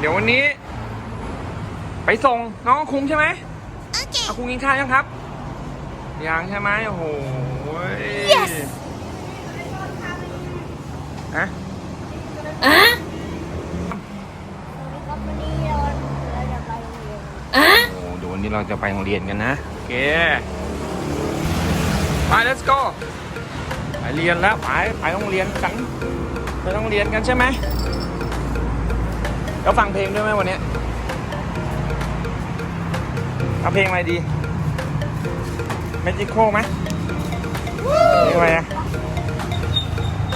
เดี๋ยววันนี้ ไปส่งน้องคุงใช่ไหมโอเคเอาคุงกินข้าวยังครับ ยังใช่ไหมโอ้โห Yes ฮะอะครับวันนี้เราเราจะไปโรงเรียนอะ โอ้เดี๋ยววันนี้เราจะไปโรงเรียนกันนะโอเคไป let's go ไปเรียนแล้วไปไปโรงเรียนกันไปโรงเรียนกันใช่ไหม แล้วฟังเพลงด้วยไหมวันนี้เอาเพลงอะไรดี Magical ไหมเพลงอะไรอะ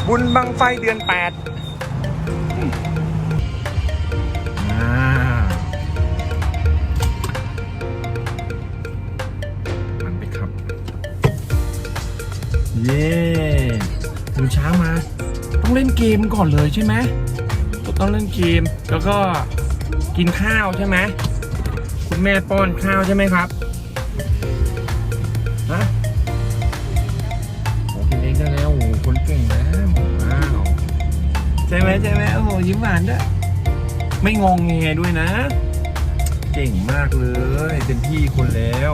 บุญบังไฟเดือนแปดมา!มันไปครับ เย้ถึงเช้ามา ต้องเล่นเกมก่อนเลยใช่ไหม ต้องเล่นเกมแล้วก็กินข้าวใช่ไหมคุณแม่ป้อนข้าวใช่ไหมครับฮะโอ้กินเองได้แล้วโอ้คนเก่งแล้วว้าวใช่ไหมใช่ไหมโอ้โหยิ้มหวานด้วยไม่งงเงด้วยนะ เก่งมากเลยเป็นพี่คนแล้ว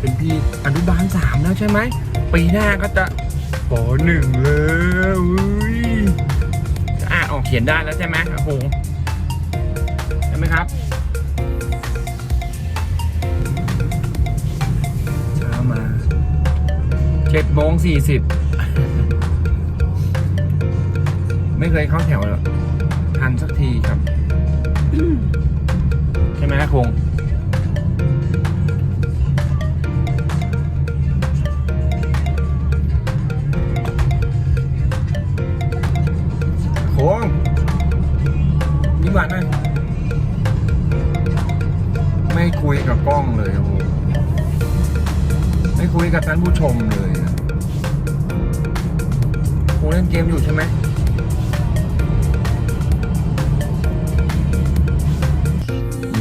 เป็นพี่อนุบาลสามแล้วใช่ไหมปีหน้าก็จะปหนึ่งแล้วอุ้ย เขียนได้แล้วใช่ไหมโอ้โหใช่ไหมครับเช้ามาเจ็ดโมงสี่สิบไม่เคยเข้าแถวหรอกทันสักทีครับ ใช่ไหมนะคงานผู้ชมเลยอะโค้งเล่นเกมอยู่ใช่ไหม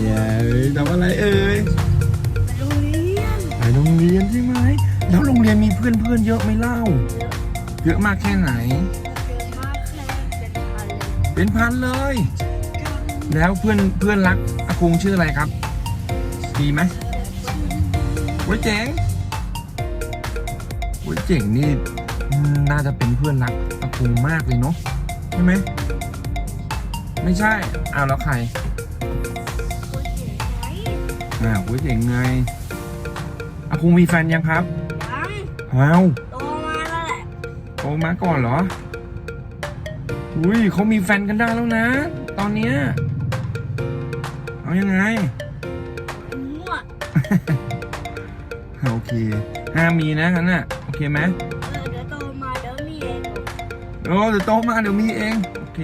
เย้ทำอะไรเอ่ยไปโรงเรียนไปโรงเรียนใช่ไหม แล้วโรงเรียนมีเพื่อนเพื่อนๆเยอะไหมเล่า เยอะมากแค่ไหนเยอะมากแค่เป็นพันเลยเป็นพันเลย แล้วเพื่อนเพื่อนรักอากุงชื่ออะไรครับ ดีไหมโว้ยเจ๋งโว้ ยเจ๋งนี่น่าจะเป็นเพื่อนรักอากุงมากเลยเนาะใช่ไหม ไม่ใช่อ้าวแล้วใครคนเก่งไหมอ้าวโว้ยเจ๋งไงอากุงมีแฟนยังครับยังอ้าวโตมาแล้วแหละโตมาก่อนเหรอ อุ้ยเขามีแฟนกันได้แล้วนะ ตอนเนี้ย เอายังไงมั่วโอเคห้ามมีนะงั้นน่ะ โอเคไหมเออเดี๋ยวโตมาเดี๋ยวมีเองโอ้เดี๋ยวโตมาเดี๋ยวมีเอง โอเค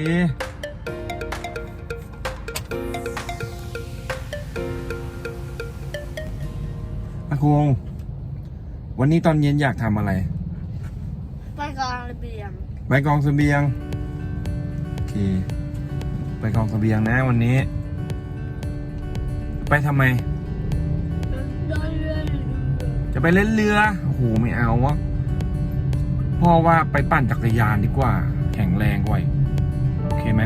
อาคงวันนี้ตอนเย็นอยากทำอะไร ไปกลางระเบียงไปกองเสบียง โอเค ไปกองเสบียงนะวันนี้ ไปทำไม จะไปเล่นเรือโอ้โหไม่เอาวะพ่อว่าไปปั่นจักรยานดีกว่า แข็งแรงกว่าอีกโอเคไหม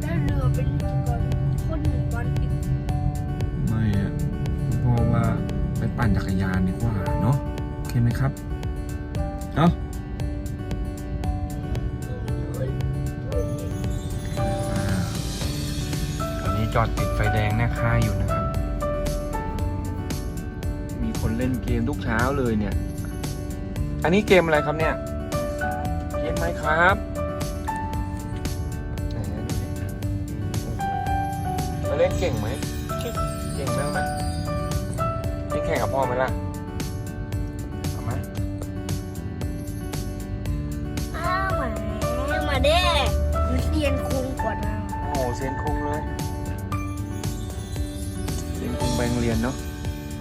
เดินเรือเป็นก่อนคนหนึ่งวันอีกไม่อะพ่อว่าไปปั่นจักรยานดีกว่าเนาะโอเคไหมครับเนาะอ่าตอนนี้จอดติดไฟแดงหน้าค่ายอยู่นะ เล่นเกมทุกเช้าเลยเนี่ย อันนี้เกมอะไรครับเนี่ย เกมไหมครับไหนดูดิโอ้โหแล้วเล่นเก่งไหมเก่งเก่งมากไหมเล่นแข่งกับพ่อไหมล่ะเอาไหมอ้าวแหมมาเด้มันเรียนคุงก่อนนะโอ้โหเซยนคุงเลยเซยนคุงไปโรงเรียนเนาะ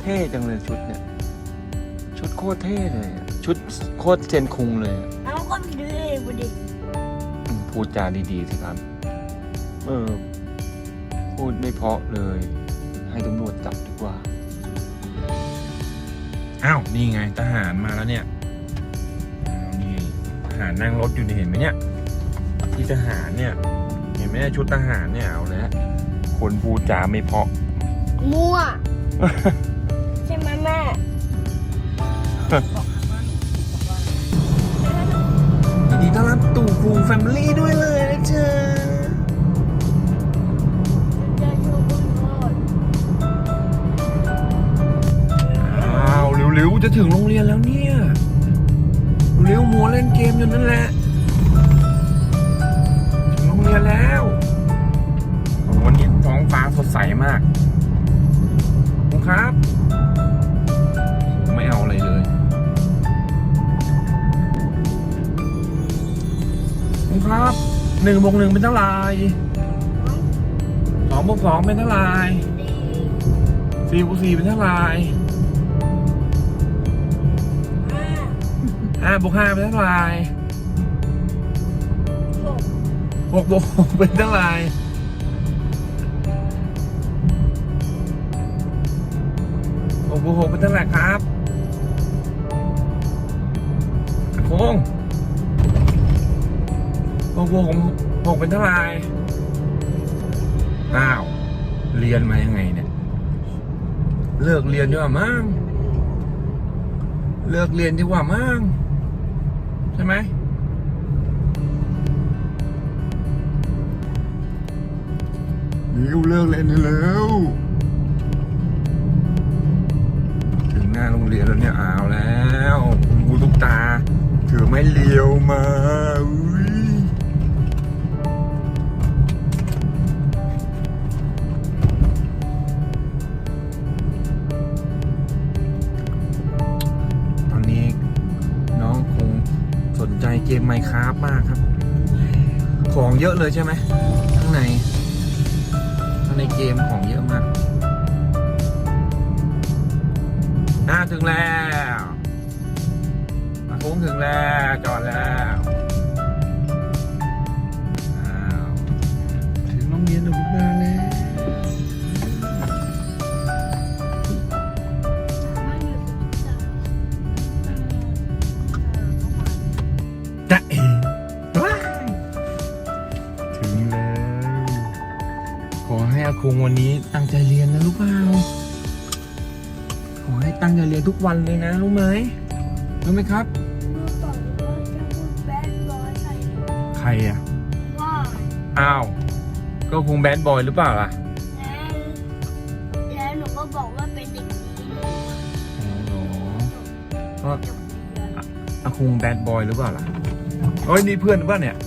เท่จังเลยชุดเนี่ย ชุดโคตรเท่เลยอะชุดโคตรเซยนคุงเลยอะแล้วก็มีด้วยเองวันดิอืมพูดจาดีๆสิครับ เออ พูดไม่เพราะเลย ให้ตำรวจจับดีกว่า อ้าว นี่ไงทหารมาแล้วเนี่ยอ้าวนี่ทหารนั่งรถอยู่นี่เห็นไหมเนี่ยที่ทหารเนี่ย เห็นไหมไหมชุดทหารเนี่ยเอาแล้วคนพูดจาไม่เพราะ มั่วใช่ไหม แม่ ยินดีต้อนรับตู่ฟูแฟมิลี่ด้วยเลยนะเจะอ้าวเร็วๆจะถึงโรงเรียนแล้วเนี่ย เร็วมัวเล่นเกมอยู่นั่นแหละ ถึงโรงเรียนแล้วโอ้วันนี้ท้องฟ้าสดใสมากคุณครับ ครับหนึ่งบวกหนึ่งเป็นเท่าไหร่สองบวกสองเป็นเท่าไหร่สี่บวกสี่เป็นเท่าไหร่ห้าบวกห้าเป็นเท่าไหร่หกบวกหกเป็นเท่าไหร่หกบวกหกเป็นเท่าไหร่ครับอะโค้ง หกบวกหกหกเป็นเท่าไหร่อ้าว เรียนมายังไงเนี่ย เลิกเรียนดีกว่ามั้งเลิกเรียนดีกว่ามั้งใช่ไหมนิวเลิกเล่นแล้วถึงหน้าโรงเรียนแล้วเนี่ยอ้าวแล้ว สนใจเกมไมค์คราฟมากครับ ของเยอะเลยใช่ไหมข้างในข้างในเกมของเยอะมากน่าถึงแล้วมาคุ้งถึงแล้ว จอดแล้ว อให้อาคงวันนี้ตั้งใจเรียนนะลูกเปล่าขอให้ตั้งใจเรียนทุกวันเลยนะรู้ไหมรู้ไหมครับเมื่อก่อนก็จะพูดแบดบอยใส่ใครอะว่าอ้าวก็คงแบดบอยหรือเปล่าล่ะแล้วแล้วหนูก็บอกว่าเป็นเด็กดีอ๋อก็จบเรียนอาคงแบดบอยหรือเปล่าล่ะเฮ้ยนี่เพื่อนหรือเปล่าเนี่ย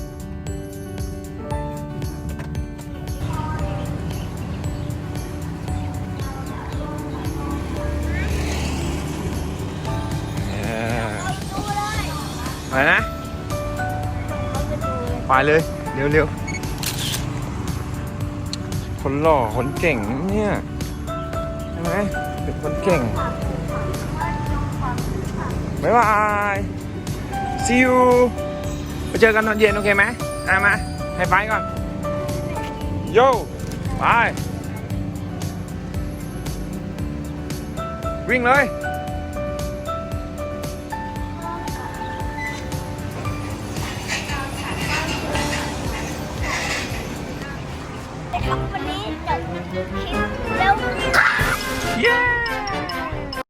ไปนะเขาไปเลยไปเลยเร็วๆ คนหล่อคนเก่งเนี่ยใช่ไหมเป็นคนเก่งบ๊ายบาย see you ไปเจอกันตอนเย็นโอเคไหมอะมาให้ไปก่อน โย่ไป วิ่งเลย